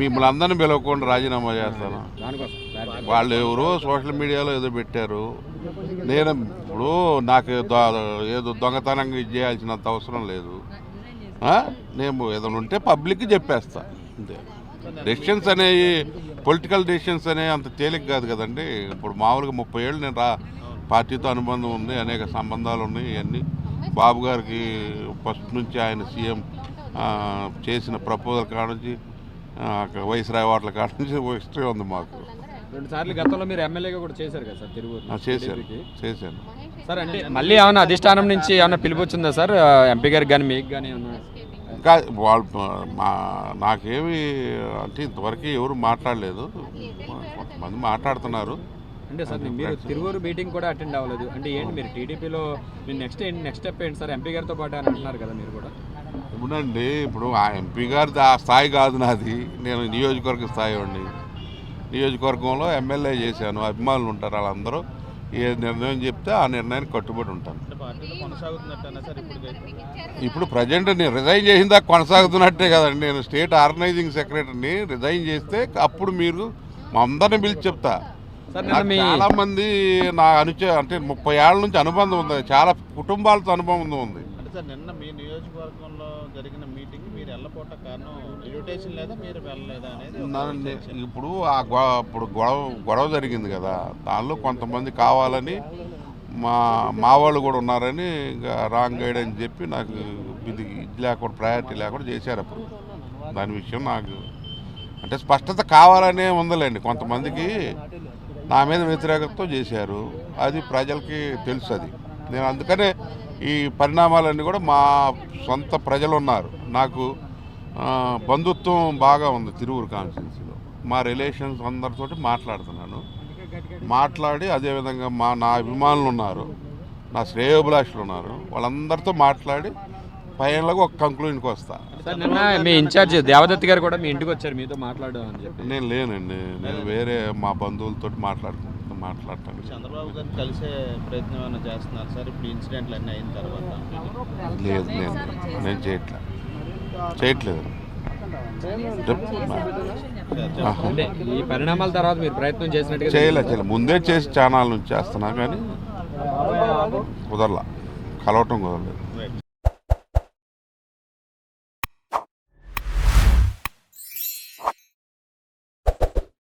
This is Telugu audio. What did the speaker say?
మిమ్మల్ని అందరిని పిలవకుండా రాజీనామా చేస్తాను. వాళ్ళు ఎవరో సోషల్ మీడియాలో ఏదో పెట్టారు. నేను ఇప్పుడు నాకు ఏదో దొంగతనంగా ఇది చేయాల్సినంత అవసరం లేదు? నేను ఏదైనా ఉంటే పబ్లిక్కి చెప్పేస్తా. అంతే. డెసిషన్స్ అనేవి పొలిటికల్ డెసిషన్స్ అనేవి అంత తేలిక కాదు కదండి. ఇప్పుడు మామూలుగా ముప్పై ఏళ్ళు నేను రా పార్టీతో అనుబంధం ఉంది అనేక సంబంధాలు ఉన్నాయి ఇవన్నీ. బాబు గారికి ఫస్ట్ నుంచి ఆయన సీఎం చేసిన ప్రపోజల్ కాడ నుంచి వైస్రాయ్ వాటల కాడ నుంచి హిస్టరీ ఉంది మాకు. రెండు సార్లు గతంలో మీరు ఎమ్మెల్యేగా కూడా చేశారు కదా సార్ ఆ, చేశాను చేశాను. సార్ అంటే మళ్ళీ ఏమైనా అధిష్టానం నుంచి ఏమైనా పిలుపు వచ్చిందా సార్ ఎంపీ గారికి కానీ మీకు కానీ ఏమన్నా? ఇంకా వాళ్ళు మా నాకేమి అంటే ఇంతవరకు ఎవరు మాట్లాడలేదు. కొంతమంది మాట్లాడుతున్నారు. అంటే సార్ మీరు తిరువూరు మీటింగ్ కూడా అటెండ్ అవ్వలేదు. అంటే ఏంటి మీరు టీడీపీలో మీరు నెక్స్ట్ నెక్స్ట్ స్టెప్ ఏంటి సార్? ఎంపీ గారితో పాటు అని అంటున్నారు కదా మీరు కూడా. ఇప్పుడండి ఇప్పుడు ఆ ఎంపీ గారిది ఆ స్థాయి కాదు నాది. నేను నియోజకవర్గ స్థాయి అండి నియోజకవర్గంలో ఎమ్మెల్యే చేశాను. అభిమానులు ఉంటారు వాళ్ళందరూ. ఏ నిర్ణయం చెప్తే ఆ నిర్ణయానికి కట్టుబడి ఉంటాను. ఇప్పుడు ఇప్పుడు ప్రజెంట్ నేను రిజైన్ చేసిన దాకా కొనసాగుతున్నట్టే కదండి. నేను స్టేట్ ఆర్గనైజింగ్ సెక్రటరీని రిజైన్ చేస్తే అప్పుడు మీరు మా అందరిని పిలిచి చెప్తా. చాలా మంది నా అనుచ అంటే ముప్పై ఏళ్ళ నుంచి అనుబంధం ఉంది. చాలా కుటుంబాలతో అనుబంధం ఉంది. సార్ నిన్న మీ నియోజకవర్గంలో జరిగిన మీటింగ్ మీరు వెళ్ళపోట కారణం ఇన్విటేషన్ లేదా మీరు వెళ్ళలేదా అనేది. ఇప్పుడు ఆ ఇప్పుడు గొడవ గొడవ జరిగింది కదా దానిలో కొంతమంది కావాలని మా మా వాళ్ళు కూడా ఉన్నారని ఇంకా రాంగ్ గైడ్ అని చెప్పి నాకు ఇది ఇది లేకుండా ప్రయారిటీ లేకుండా చేశారు అప్పుడు. దాని విషయం నాకు అంటే స్పష్టత కావాలనే ఉందిలేండి. కొంతమందికి నా మీద వ్యతిరేకతతో చేశారు. అది ప్రజలకి తెలుసు అది. నేను అందుకనే ఈ పరిణామాలన్నీ కూడా మా సొంత ప్రజలు ఉన్నారు నాకు బంధుత్వం బాగా ఉంది తిరువురు కాన్స్టిట్యున్సీలో. మా రిలేషన్స్ అందరితోటి మాట్లాడుతున్నాను. మాట్లాడి అదేవిధంగా మా నా అభిమానులు ఉన్నారు. నా శ్రేయోభిలాషులు ఉన్నారు వాళ్ళందరితో మాట్లాడి పైనలకు ఒక కంక్లూజన్కి వస్తా. నిన్న మీ ఇన్ఛార్జ్ దేవదత్తి గారు కూడా మీ ఇంటికి వచ్చారు. మీతో మాట్లాడడం అని చెప్పి. నేను లేనండి. నేను వేరే మా బంధువులతో మాట్లాడుకుంటూ మాట్లాడతాను చంద్రబాబు గారిని కలిసే ప్రయత్నం ఏమైనా చేస్తున్నారు సార్? ఇప్పుడు ఇన్సిడెంట్లు అన్నీ అయిన తర్వాత. లేదు నేను నేను చేయట్లేదు. చేయట్లేదు ఈ పరిణామాల తర్వాత మీరు ప్రయత్నం చేసినట్టుగా చేయలే చేయలే. ముందే చేసి ఛానల్ నుంచి చేస్తున్నా కానీ కుదరలా. కలవటం కుదరలేదు.